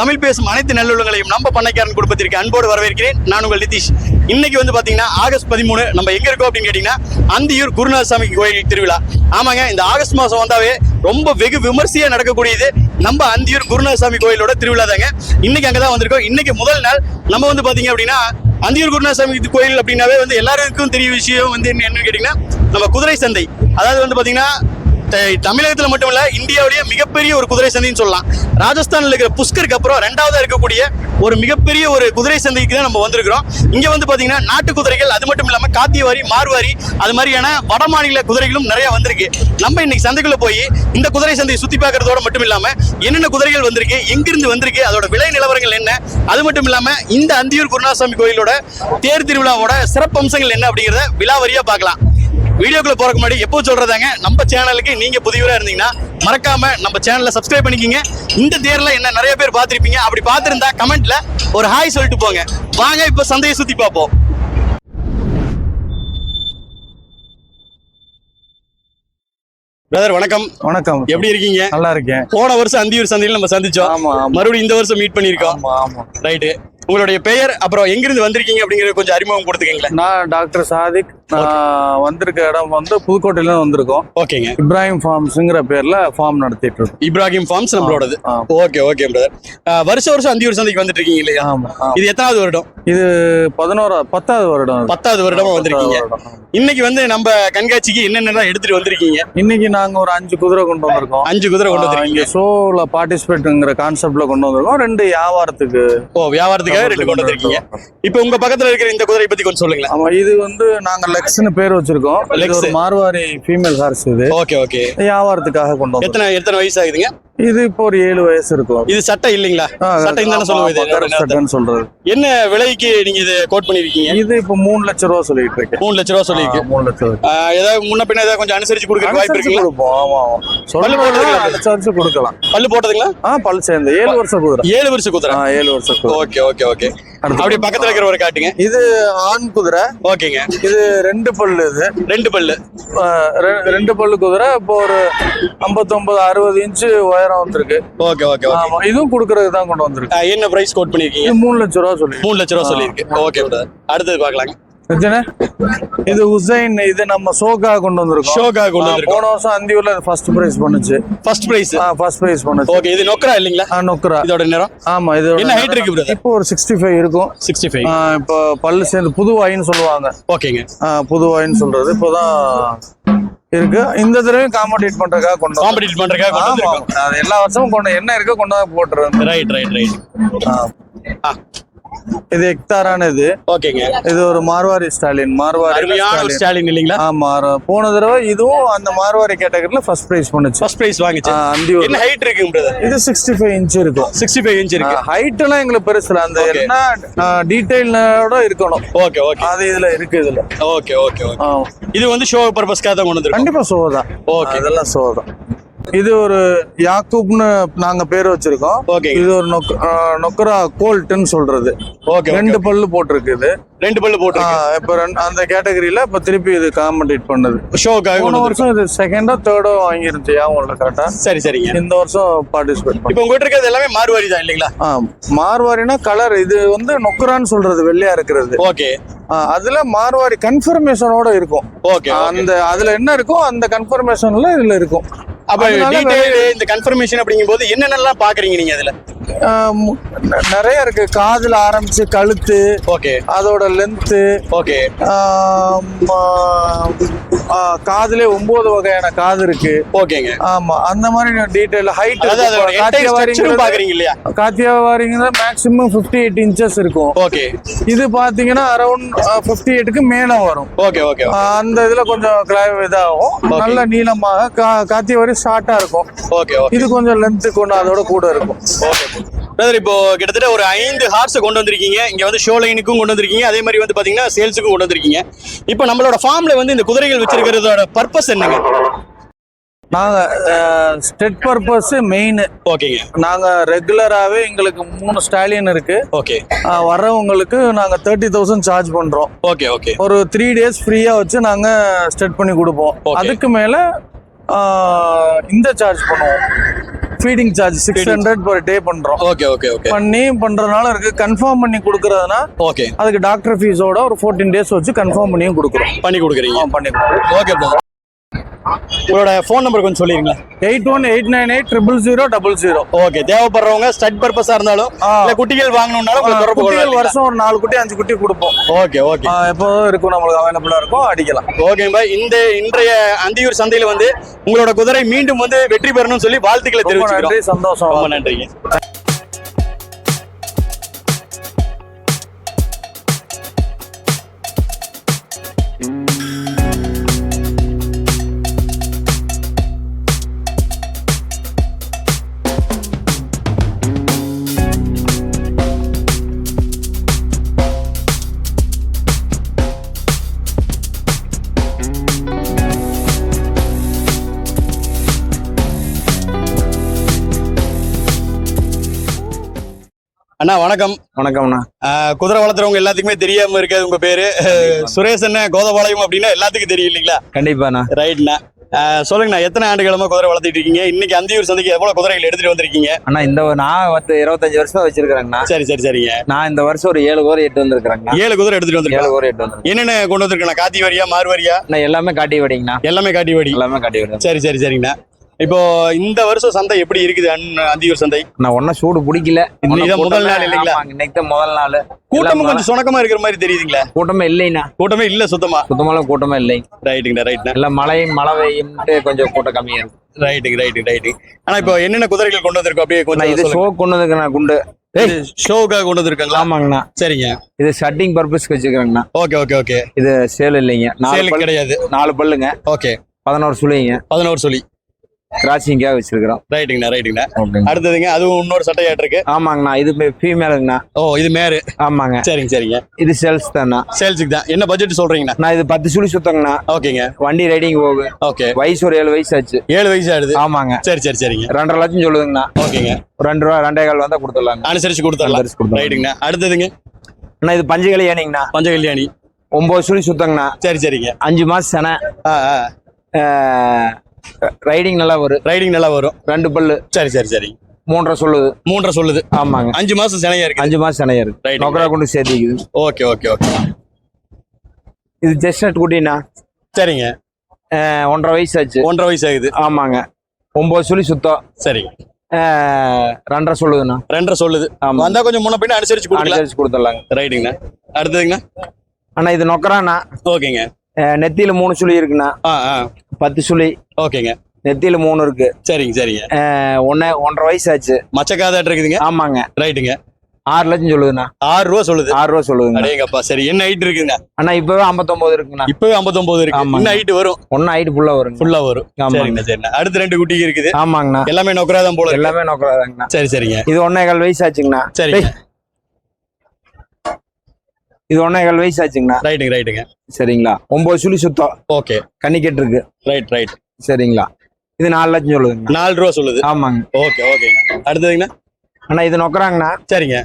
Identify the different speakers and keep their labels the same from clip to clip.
Speaker 1: தமிழ் பேசும் அனைத்து நல்லுள்ளங்களையும் நம்ம பண்ணைக்காரன் குடும்பத்திற்கு அன்போடு வரவேற்கிறேன். நான் உங்கள் நிதிஷ். இன்னைக்கு வந்து பாத்தீங்கன்னா ஆகஸ்ட் பதிமூணு நம்ம எங்க இருக்கோம் அப்படின்னு கேட்டீங்கன்னா அந்தியூர் குருநாதசாமி கோயில் திருவிழா. ஆமாங்க இந்த ஆகஸ்ட் மாசம் வந்தாவே ரொம்ப வெகு விமர்சையா நடக்கக்கூடியது நம்ம அந்தியூர் குருநாதசாமி கோயிலோட திருவிழா தாங்க இன்னைக்கு அங்கதான் வந்திருக்கோம். இன்னைக்கு முதல் நாள் நம்ம வந்து பாத்தீங்க அப்படின்னா அந்தியூர் குருநாதசாமி கோயில் அப்படின்னாவே வந்து எல்லாருக்கும் தெரிய விஷயம் வந்து என்ன- என்னன்னு கேட்டிங்கன்னா நம்ம குதிரை சந்தை. அதாவது வந்து பார்த்தீங்கன்னா த- மட்டும் இல்லை இந்தியாவுடைய மிகப்பெரிய ஒரு குதிரை சந்தைன்னு சொல்லலாம். ராஜஸ்தானில் இருக்கிற புஷ்கருக்கு அப்புறம் ரெண்டாவதாக இருக்கக்கூடிய ஒரு மிகப்பெரிய ஒரு குதிரை சந்தைக்கு தான் நம்ம வந்திருக்கிறோம். இங்கே வந்து பார்த்தீங்கன்னா நாட்டு குதிரைகள் அது மட்டும் இல்லாமல் காத்தியவாரி மார்வாரி அது மாதிரியான வட மாநில குதிரைகளும் நிறைய வந்திருக்கு. நம்ம இன்னைக்கு சந்தைக்குள்ள போய் இந்த குதிரை சந்தையை சுற்றி பார்க்கறதோட மட்டும் இல்லாமல் என்னென்ன குதிரைகள் வந்திருக்கு எங்கிருந்து வந்திருக்கு அதோட விலை நிலவரங்கள் என்ன அது மட்டும் இல்லாமல் இந்த அந்தியூர் குருநாசாமி கோயிலோட தேர் திருவிழாவோட சிறப்பு அம்சங்கள் என்ன அப்படிங்கிறத விலாவரியா பார்க்கலாம். வீடியோக்குள்ள போறதுக்கு முன்னாடி எப்போ சொல்றதாங்க நம்ம சேனலுக்கு நீங்க புதியவரா இருந்தீங்கன்னா மறக்காம நம்ம சேனலை சப்ஸ்கிரைப் பண்ணிக்கிங்க. இந்த தேர்ல என்ன நிறைய பேர் பார்த்திருப்பீங்க அப்படி பார்த்திருந்தா கமெண்ட்ல ஒரு ஹாய் சொல்லிட்டு போங்க. வாங்க இப்ப சந்தையை சுத்தி பார்ப்போம். பிரதர் வணக்கம்.
Speaker 2: வணக்கம்.
Speaker 1: எப்படி இருக்கீங்க?
Speaker 2: நல்லா இருக்கேன்.
Speaker 1: போன வருஷம் அந்தியூர் சந்தையில் நம்ம சந்திச்சோம். மறுபடியும் இந்த வருஷம் மீட்
Speaker 2: ஆமா
Speaker 1: ரைட்டு உங்களுடைய பெயர் அப்புறம் எங்கிருந்து வந்திருக்கீங்க அப்படிங்கறது கொஞ்சம் அறிமுகம் கொடுத்துக்கீங்களேன்.
Speaker 2: நான் டாக்டர் சாதிக். வந்திருக்க இடம் வந்து புதுக்கோட்டையில வந்திருக்கோம்.
Speaker 1: ஓகேங்க
Speaker 2: இப்ராஹிம் ஃபார்ம்ஸ்ங்கிற பேர்ல ஃபார்ம் நடத்திட்டு இருக்கோம்.
Speaker 1: இப்ராஹிம் ஃபார்ம்ஸ் நம்மளோடது. ஓகே ஓகே பிரதர் வருஷம் வருஷம் அந்தியூர் சந்தைக்கு வந்துட்டு இருக்கீங்க இல்லையா?
Speaker 2: ஆமா.
Speaker 1: இது எத்தனாவது வருடம்?
Speaker 2: இது பதினோரா பத்தாவது வருடம்.
Speaker 1: பத்தாவது வருடமா வந்திருக்கீங்க. இன்னைக்கு வந்து நம்ம கண்காட்சிக்கு என்னென்ன எடுத்துட்டு வந்திருக்கீங்க?
Speaker 2: இன்னைக்கு நாங்க ஒரு அஞ்சு குதிரை கொண்டு வந்திருக்கோம்.
Speaker 1: அஞ்சு குதிரை கொண்டு வந்திருக்கீங்க.
Speaker 2: ஷோல பார்ட்டிசிபேட்ங்கிற கான்செப்ட்ல கொண்டு வந்திருக்கோம். ரெண்டு வியாபாரத்துக்கு
Speaker 1: ஓ வியாபாரத்துக்காக ரெண்டு கொண்டு வந்திருக்கீங்க. இப்போ உங்க பக்கத்துல இருக்கிற இந்த குதிரை பத்தி கொஞ்சம் சொல்லுங்களேன்.
Speaker 2: ஆமா இது வந்து நாங்க லெக்ஸ்னு பேர் வச்சிருக்கோம். ஒரு மார்வாரி ஃபீமேல் ஹார்ஸ் இது.
Speaker 1: ஓகே ஓகே
Speaker 2: வியாபாரத்துக்காக கொண்டு வந்தோம்.
Speaker 1: எத்தனை எத்தனை வயசு ஆகுதுங்க
Speaker 2: இது இப்போ ஒரு ஏழு வயசு இருக்கும்.
Speaker 1: இது சட்டை இல்லைங்களா? சட்டை தானே சொல்லுவோம்
Speaker 2: சட்டைன்னு சொல்றது.
Speaker 1: என்ன விலைக்கு நீங்க இது கோட் பண்ணிருக்கீங்க?
Speaker 2: இது இப்ப மூணு லட்சம் ரூபா சொல்லிட்டு இருக்கேன்
Speaker 1: மூணு லட்ச ரூபா சொல்லியிருக்கு.
Speaker 2: ஆ, மூணு லட்சம் ரூபா.
Speaker 1: ஏதாவது முன்ன பின்ன ஏதாவது கொஞ்சம் அனுசரிச்சு கொடுக்க வாய்ப்பு இருக்குங்களா?
Speaker 2: கொடுப்போம் ஆமா
Speaker 1: பல்லு
Speaker 2: சொல்லுங்க
Speaker 1: போடுறதுக்கு
Speaker 2: அனுசரிச்சு கொடுக்கலாம்.
Speaker 1: பல்லு போட்டதுங்களா?
Speaker 2: ஆ பல் சேர்ந்து. ஏழு வருஷம் குதிரை.
Speaker 1: ஏழு வருஷம் குதிரை.
Speaker 2: ஆ ஏழு வருஷம்
Speaker 1: ஓகே ஓகே ஓகே. அப்படியே பக்கத்துல இருக்கிற ஒரு காட்டுங்க.
Speaker 2: இது ஆண் குதிரை.
Speaker 1: ஓகேங்க
Speaker 2: இது ரெண்டு பல்லு இது.
Speaker 1: ரெண்டு பல்லு.
Speaker 2: ரெண்டு பல்லு குதிரை இப்போ ஒரு ஐம்பத்தொன்பது அறுபது இன்ச்சு உயரம் வந்திருக்கு.
Speaker 1: ஓகே ஓகே
Speaker 2: ஆமா இதுவும் கொடுக்கறதுக்கு தான் கொண்டு வந்திருக்கு.
Speaker 1: என்ன பிரைஸ் கோட் பண்ணிருக்கீங்க?
Speaker 2: மூணு லட்சம் ரூபா சொல்லி
Speaker 1: மூணு லட்ச ரூபா சொல்லியிருக்கு. ஓகே அடுத்தது பார்க்கலாங்க.
Speaker 2: இது உசைன் இது நம்ம ஷோக்காக கொண்டு வந்திருக்கோம்.
Speaker 1: ஷோக்காக கொண்டு
Speaker 2: ஆ,
Speaker 1: வந்திருக்கோம்.
Speaker 2: போன வருஷம் அந்தியூர்ல ஃபர்ஸ்ட் பிரைஸ் பண்ணுச்சு.
Speaker 1: ஃபர்ஸ்ட் பிரைஸ்
Speaker 2: ஃபர்ஸ்ட் பிரைஸ் பண்ணுச்சு.
Speaker 1: ஓகே இது நொக்கரா இல்லைங்களா?
Speaker 2: ஆ, நொக்கரா.
Speaker 1: இதோட நேரம்
Speaker 2: ஆமா இது
Speaker 1: என்ன height இருக்கு brother?
Speaker 2: இப்போ ஒரு சிக்ஸ்டி ஃபைவ் இருக்கும்.
Speaker 1: சிக்ஸ்டி ஃபைவ்
Speaker 2: ஆ, இப்போ பல்லு சேர்ந்து புது வாயின்னு சொல்லுவாங்க.
Speaker 1: ஓகேங்க
Speaker 2: ஆ, புது வாயின்னு சொல்றது. இப்போதான் இருக்கு. இந்த தடவையும் காம்படிட் பண்றதுக்காக கொண்டு வந்தோம்.
Speaker 1: காம்படிட் பண்றதுக்காக கொண்டு வந்திருக்கோம்.
Speaker 2: அது எல்லா வருஷமும் கொண்டு என்ன இருக்கோ கொண்டு வந்து போட்டுருவேன்
Speaker 1: ரைட் ரைட் ரைட் ஆ.
Speaker 2: இது எக்தாரான இது
Speaker 1: ஓகேங்க.
Speaker 2: இது ஒரு மார்வாரி ஸ்டாலின் மார்வாரி ஸ்டாலின்.
Speaker 1: இல்லைங்களா?
Speaker 2: ஆமா போன தடவை இதுவும் அந்த மார்வாரி கேட்டகரியில ஃபர்ஸ்ட் பிரைஸ் பண்ணுச்சு.
Speaker 1: ஃபர்ஸ்ட் பிரைஸ் வாங்கிச்சு.
Speaker 2: ஆ, அந்தியூர்
Speaker 1: என்ன ஹைட் பிரதர்
Speaker 2: இது சிக்ஸ்டி ஃபைவ் இன்ச் இருக்கும்.
Speaker 1: சிக்ஸ்டி ஃபைவ் இன்ச் இருக்கு.
Speaker 2: ஹைட் எல்லாம் எங்களுக்கு பெருசு இல்ல. அந்த. என்ன டீடைலோட இருக்கணும்.
Speaker 1: ஓகே ஓகே
Speaker 2: அது இதுல இருக்கு இதுல.
Speaker 1: ஓகே ஓகே ஓகே இது வந்து ஷோ பர்பஸ்க்காக தான் கொண்டு வந்திருக்கோம்.
Speaker 2: கண்டிப்பா சோ தான்.
Speaker 1: Okay.
Speaker 2: அதெல்லாம் சோ தான். இது ஒரு யாக்கூப்னு நாங்க பேர் வச்சிருக்கோம்.
Speaker 1: ஓகே.
Speaker 2: இது ஒரு நொக்கரா கோல்ட்னு சொல்றது.
Speaker 1: ஓகே
Speaker 2: ரெண்டு பல்லு போட்டிருக்கு இது.
Speaker 1: ரெண்டு பல்லு போட்டு
Speaker 2: இப்ப அந்த கேட்டகரியில இப்ப திருப்பி இது காம்படிட் பண்ணுது.
Speaker 1: ஷோக்காக
Speaker 2: போன வருஷம் இது செகண்டோ தேர்டோ வாங்கிருந்துச்சு ஞாபகம் கரெக்டா
Speaker 1: சரி சரிங்க.
Speaker 2: இந்த வருஷம் பார்ட்டிசிபேட்
Speaker 1: இப்போ உங்ககிட்ட இருக்கிறது எல்லாமே மாறுவாரி தான் இல்லைங்களா?
Speaker 2: ஆ மார்வாரினா கலர் இது வந்து நொக்கரான்னு சொல்றது வெள்ளையா இருக்கிறது.
Speaker 1: ஓகே.
Speaker 2: அதுல மார்வாரி கன்ஃபர்மேஷனோட இருக்கும்.
Speaker 1: ஓகே
Speaker 2: அந்த அதுல என்ன இருக்கோ அந்த கன்ஃபர்மேஷன்ல இதுல இருக்கும்.
Speaker 1: அப்ப டீடைல் இந்த கன்ஃபர்மேஷன் அப்படிங்கும்போது என்னென்னலாம் பாக்குறீங்க நீங்க
Speaker 2: ந- நிறைய இருக்கு. காதுல ஆரம்பிச்சு கழுத்து
Speaker 1: ஓகே.
Speaker 2: அதோட லென்த்து
Speaker 1: ஓகே.
Speaker 2: காதுல ஒன்பது வகையான காது இருக்கு.
Speaker 1: ஓகேங்க.
Speaker 2: ஆமா அந்த மாதிரி டீடைல் ஹைட்
Speaker 1: பாக்குறீங்க இல்லையா?
Speaker 2: காத்தியா வாரிங்க மேக்ஸிமம் ஃபிஃப்டி எயிட் இன்ச்சஸ் இருக்கும்.
Speaker 1: ஓகே.
Speaker 2: இது பாத்தீங்கன்னா அரௌண்ட் ஃபிஃப்டி எயிட்டுக்கு மேல வரும்.
Speaker 1: ஓகே ஓகே
Speaker 2: அந்த இதுல கொஞ்சம் இதாகும். நல்ல நீளமாக காத்திய வரி ஷார்ட்டா இருக்கும்.
Speaker 1: ஓகே ஓகே
Speaker 2: இது கொஞ்சம் லென்த்து கொண்டு அதோட கூட இருக்கும்.
Speaker 1: ஓகே பிரதர் இப்போ கிட்டத்தட்ட ஒரு ஐந்து ஹார்ஸ் கொண்டு வந்திருக்கீங்க. இங்க வந்து ஷோ லைனுக்கும் கொண்டு வந்திருக்கீங்க. அதே மாதிரி வந்து பாத்தீங்கன்னா சேல்ஸுக்கும் கொண்டு வந்திருக்கீங்க. இப்போ நம்மளோட ஃபார்ம்ல வந்து இந்த குதிரைகள் வச்சிருக்கிறதோட பர்பஸ் என்னங்க?
Speaker 2: நாங்க ஸ்டெட் பர்பஸ் மெயின்
Speaker 1: ஓகேங்க
Speaker 2: நாங்க ரெகுலராகவே எங்களுக்கு மூணு ஸ்டாலியன் இருக்கு.
Speaker 1: ஓகே
Speaker 2: வர்றவங்களுக்கு நாங்க தேர்ட்டி தௌசண்ட் சார்ஜ் பண்றோம்.
Speaker 1: ஓகே ஓகே
Speaker 2: ஒரு த்ரீ டேஸ் ஃப்ரீயா வச்சு நாங்க ஸ்டெட் பண்ணி கொடுப்போம். அதுக்கு மேல இந்த சார்ஜ் பண்ணுவோம். Feeding charge six. Hundred per day பண்றோம்.
Speaker 1: ஓகே ஓகே ஓகே
Speaker 2: பண்ணி பண்றதுனால இருக்கு. கன்ஃபார்ம் பண்ணி கொடுக்கறதுனா
Speaker 1: ஓகே
Speaker 2: அதுக்கு டாக்டர் ஃபீஸோட ஒரு ஃபோர்டீன் டேஸ் வச்சு கன்ஃபார்ம் பண்ணியும் கொடுக்குறோம்.
Speaker 1: பண்ணி கொடுக்குறீங்க.
Speaker 2: பண்ணி கொடுக்குறோம்.
Speaker 1: ஓகே உங்களோட ஃபோன் நம்பர் கொஞ்சம் சொல்லிருங்களா
Speaker 2: eight one eight nine eight triple zero double zero.
Speaker 1: Okay தேவைப்படுறவங்க ஸ்டட் பர்பஸா இருந்தாலும். இல்ல குட்டிகள் வாங்கணும்னாலும் கொள்ளலாம்
Speaker 2: வருஷம் ஒரு நாலு குட்டி அஞ்சு குட்டி கொடுப்போம்.
Speaker 1: ஓகே ஓகே
Speaker 2: ஆ, எப்போதும் இருக்கும் நம்மளுக்கு அவைலபிளா இருக்கும் அடிக்கலாம்.
Speaker 1: ஓகே பாய் இந்த இன்றைய அந்தியூர் சந்தையில வந்து உங்களோட குதிரை மீண்டும் வந்து வெற்றி பெறணும்னு சொல்லி வாழ்த்துக்களை தெரிவிச்சுக்கிறோம்.
Speaker 2: சந்தோஷம்.
Speaker 1: ரொம்ப நன்றிங்க. அண்ணா வணக்கம்.
Speaker 2: வணக்கம்ண்ணா.
Speaker 1: குதிரை வளர்த்துறவங்க எல்லாத்துக்குமே தெரியாம இருக்காது உங்க பேரு. சுரேஷ் அண்ணன் கோதபாளையம் அப்படின்னா எல்லாத்துக்கும் தெரியும் இல்லைங்களா?
Speaker 3: கண்டிப்பாண்ணா.
Speaker 1: ரைட்ண்ணா. சொல்லுங்கண்ணா எத்தனை ஆண்டுகளமா குதிரை வளர்த்திட்டு இருக்கீங்க? இன்னைக்கு அந்தியூர் சந்தைக்கு எவ்வளவு குதிரைகள் எடுத்துட்டு வந்திருக்கீங்க?
Speaker 3: அண்ணா இந்த நான் வந்து இருபத்தஞ்சு வருஷம் வச்சிருக்கிறேங்கண்ணா.
Speaker 1: சரி சரி சரிங்க.
Speaker 3: நான் இந்த வருஷம் ஒரு ஏழு கோரி எட்டு வந்திருக்கிறேங்கண்ணா.
Speaker 1: ஏழு குதிரை எடுத்துட்டு
Speaker 3: ஏழு
Speaker 1: வந்திருக்கீங்க
Speaker 3: கோரி எட்டு வந்திருக்கேன்.
Speaker 1: என்னென்ன கொண்டு வந்திருக்கேன் காத்தி வரியா மார்வரியா
Speaker 3: நான் எல்லாமே காட்டி விடிங்கண்ணா.
Speaker 1: எல்லாமே காட்டி வடி.
Speaker 3: எல்லாமே காட்டி விடுறேன்
Speaker 1: சரி சரி சரிங்கண்ணா. இப்போ இந்த வருஷம் சந்தை எப்படி இருக்குது அந்தியூர் சந்தை?
Speaker 3: நான் ஒன்னும் சூடு பிடிக்கல.
Speaker 1: இன்னைக்கு முதல் நாள் இல்லைங்களா?
Speaker 3: இன்னைக்கு தான் முதல் நாள்.
Speaker 1: கூட்டமும் கொஞ்சம் சுணக்கமா இருக்கிற மாதிரி தெரியுதுங்களா.
Speaker 3: கூட்டமே இல்லைண்ணா.
Speaker 1: கூட்டமே இல்ல சுத்தமா.
Speaker 3: சுத்தமான கூட்டமே இல்லை.
Speaker 1: ரைட்டுங்கண்ணா ரைட்ண்ணா
Speaker 3: எல்லாம் மழையும் மழை பெய்யும்ட்டு கொஞ்சம் கூட்டம் கம்மியா இருக்கு.
Speaker 1: ரைட்டுங்க ரைட்டு ரைட்டு ஆனா இப்போ என்னென்ன குதிரைகள் கொண்டு வந்திருக்கோம் அப்படியே
Speaker 3: நான் இது
Speaker 1: கொஞ்சம்
Speaker 3: ஷோ கொண்டு வந்துருக்கேன் குண்டு.
Speaker 1: ஷோக்காக கொண்டு வந்திருக்காங்களா?
Speaker 3: ஆமாங்கண்ணா.
Speaker 1: சரிங்க.
Speaker 3: இது ஷட்டிங் பர்பஸ்க்கு வச்சுக்கிறேங்கண்ணா
Speaker 1: ஓகே ஓகே ஓகே
Speaker 3: இது சேல் இல்லைங்க. நாலு
Speaker 1: கிடையாது.
Speaker 3: நாலு பல்லுங்க.
Speaker 1: ஓகே
Speaker 3: பதினோரு சுழிங்க.
Speaker 1: பதினோரு சொல்லி
Speaker 3: கிராசிங்காக வச்சிருக்கிறோம்.
Speaker 1: ரைட்டுங்கண்ணா ரைட்டுங்கண்ணா அடுத்ததுங்க அதுவும் இன்னொரு சட்டையாட்டு இருக்கு
Speaker 3: ஆமாங்கண்ணா இது ஃபீமேலுங்கண்ணா
Speaker 1: ஓ இது மேரு
Speaker 3: ஆமாங்க.
Speaker 1: சரிங்க சரிங்க.
Speaker 3: இது சேல்ஸ் தானா
Speaker 1: சேல்ஸுக்கு தான். என்ன பட்ஜெட் சொல்றீங்கண்ணா?
Speaker 3: நான் இது பத்து சுழி சுத்தங்கண்ணா.
Speaker 1: ஓகேங்க
Speaker 3: வண்டி ரைடிங் போகு.
Speaker 1: ஓகே
Speaker 3: வயசு ஒரு ஏழு வயசு ஆச்சு.
Speaker 1: ஏழு வயசு ஆகுது.
Speaker 3: ஆமாங்க.
Speaker 1: சரி சரி சரிங்க.
Speaker 3: ரெண்டரை லட்சம் சொல்லுதுங்கண்ணா.
Speaker 1: ஓகேங்க
Speaker 3: ரெண்டு ரூபா ரெண்டே கால் வந்தா கொடுத்துடலாங்க.
Speaker 1: அனுசரிச்சு கொடுத்துடலாம்.
Speaker 3: அனுசரிச்சு கொடுத்துடலாம்.
Speaker 1: ரைட்டுங்கண்ணா அடுத்ததுங்க?
Speaker 3: அண்ணா இது பஞ்சு கல்யாணிங்கண்ணா
Speaker 1: பஞ்ச கல்யாணி
Speaker 3: ஒன்பது சுழி சுத்தங்கண்ணா.
Speaker 1: சரி சரிங்க.
Speaker 3: அஞ்சு மாசம் செனை.
Speaker 1: ஆ. ஆ
Speaker 3: ரைடிங் நல்லா வரும்.
Speaker 1: ரைடிங் நல்லா வரும்.
Speaker 3: ரெண்டு பல்லு.
Speaker 1: சரி சரி சரி.
Speaker 3: மூன்றரை சொல்லுது.
Speaker 1: மூன்றரை சொல்லுது.
Speaker 3: ஆமாங்க.
Speaker 1: அஞ்சு மாசம் சினையா இருக்கு
Speaker 3: அஞ்சு மாசம் செனையா இருக்கு. நொக்கரா கொண்டு சேர்த்திக்குது.
Speaker 1: ஓகே ஓகே ஓகே
Speaker 3: இது ஜெஸ்ட் குட்டிண்ணா?
Speaker 1: சரிங்க.
Speaker 3: ஒன்றரை வயசு ஆச்சு
Speaker 1: ஒன்றரை வயசு ஆகுது
Speaker 3: ஆமாங்க. ஒன்பது சுழி சுத்தம்.
Speaker 1: சரி.
Speaker 3: ரெண்டரை சொல்லுதுண்ணா.
Speaker 1: ரெண்டரை சொல்லுது.
Speaker 3: ஆமா
Speaker 1: வந்தா கொஞ்சம் முன்ன பின்ன அனுசரிச்சு
Speaker 3: அனுசரிச்சு கொடுத்துடலாங்க.
Speaker 1: ரைட்டுங்கண்ணா அடுத்ததுங்கண்ணா.
Speaker 3: அண்ணா இது நொக்கராண்ணா.
Speaker 1: ஓகேங்க
Speaker 3: நெத்தியில மூணு சுழி இருக்குண்ணா. பத்து சுழி.
Speaker 1: ஓகேங்க.
Speaker 3: நெத்தியில மூணு இருக்கு.
Speaker 1: சரிங்க சரிங்க.
Speaker 3: ஒண்ணே ஒன்றரை வயசு ஆச்சு
Speaker 1: மச்சக்காதாட்டு இருக்குதுங்க?
Speaker 3: ஆமாங்க.
Speaker 1: ரைட்டுங்க.
Speaker 3: ஆறு லட்சம் சொல்லுதுண்ணா.
Speaker 1: ஆறு ரூபா சொல்லுது.
Speaker 3: ஆறு ரூபா சொல்லுதுங்க.
Speaker 1: அடேங்கப்பா சரி. என்ன ஹைட் இருக்குங்க?
Speaker 3: அண்ணா இப்பவே ஐம்பத்தொன்பது இருக்குண்ணா
Speaker 1: இப்பவே 59 இருக்கு. இன்னும் ஹைட் வரும்.
Speaker 3: ஒன்னும் ஹைட் ஃபுல்லா வருங்க.
Speaker 1: ஃபுல்லா வரும். சரிங்கண்ணா சரிண்ணா அடுத்து ரெண்டு குட்டிங்க இருக்குது.
Speaker 3: ஆமாங்கண்ணா.
Speaker 1: எல்லாமே நொக்கராதான் போல.
Speaker 3: எல்லாமே நோக்கறாங்கண்ணா
Speaker 1: சரி சரிங்க.
Speaker 3: இது ஒன்னே கால் வயசு ஆச்சுங்கண்ணா
Speaker 1: சரிங்க
Speaker 3: இது ஒன்னே கால் வயசு ஆச்சுங்கண்ணா
Speaker 1: ரைட்டுங்க ரைட்டுங்க
Speaker 3: சரிங்களா? ஒன்பது சுழி சுத்தம்.
Speaker 1: ஓகே
Speaker 3: கன்னிக்கெட்டு இருக்கு
Speaker 1: ரைட் ரைட்
Speaker 3: சரிங்களா? இது நாலு லட்சம் சொல்லுதுங்கண்ணா.
Speaker 1: நாலு ரூபா சொல்லுது.
Speaker 3: ஆமாங்க.
Speaker 1: ஓகே ஓகேங்கண்ணா அடுத்ததுங்கண்ணா?
Speaker 3: அண்ணா இது நொக்கறாங்கண்ணா.
Speaker 1: சரிங்க.